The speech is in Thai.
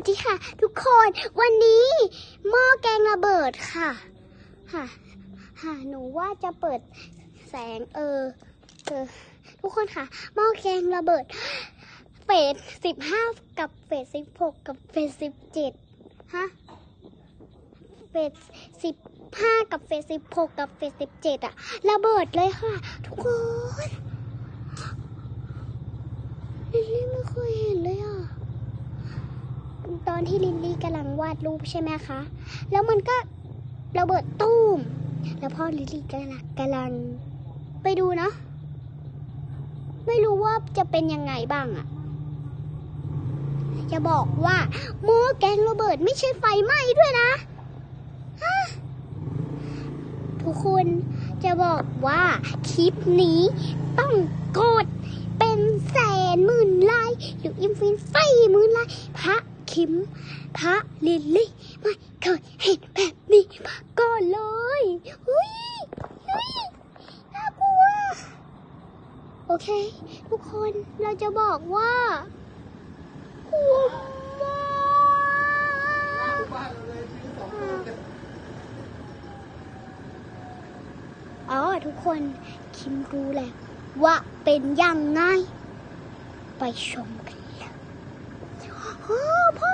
วัสดีค่ะ ทุกคนวันนี้หม้อแกงระเบิดค่ะ ค่ะค่ะหนูว่าจะเปิดแสงเออเออทุกคนค่ะหม้อแกงระเบิดเฟสสิบห้ากับเฟสสิบหกกับเฟสสิบเจ็ดฮะเฟสสิบห้ากับเฟสสิบหกกับเฟสสิบเจ็ดอะระเบิดเลยค่ะ ทุกคนลิลลี่ไม่เคยเห็นเลยอะ อนที่ลิลลี่กำลังวาดรูปใช่ไหมคะ แล้วมันก็ระเบิดตู้ม แล้วพ่อลิลลี่กำลังกำลัง ไปดูเนาะไม่รู้ว่าจะเป็นยังไงบ้างอะจะบอกว่าหม้อแกงระเบิดไม่ใช่ไฟไหม้ด้วยนะทุกคนจะบอกว่าคลิปนี้ต้องกดเป็นแสนหมื่นไลค์หรืออินฟินไฟหมื่นไลค์ คิมพระลิลลี่ไม่เคยเห็นแบบนี้มาก่อนเลยอุ้ยอุ้ยน่ากลัว โอเค ทุกคนเราจะบอกว่ากลัวมากอ๋อทุกคนคิมรู้แล้วว่าเป็นยังไง ไปชมกันเลย โอ้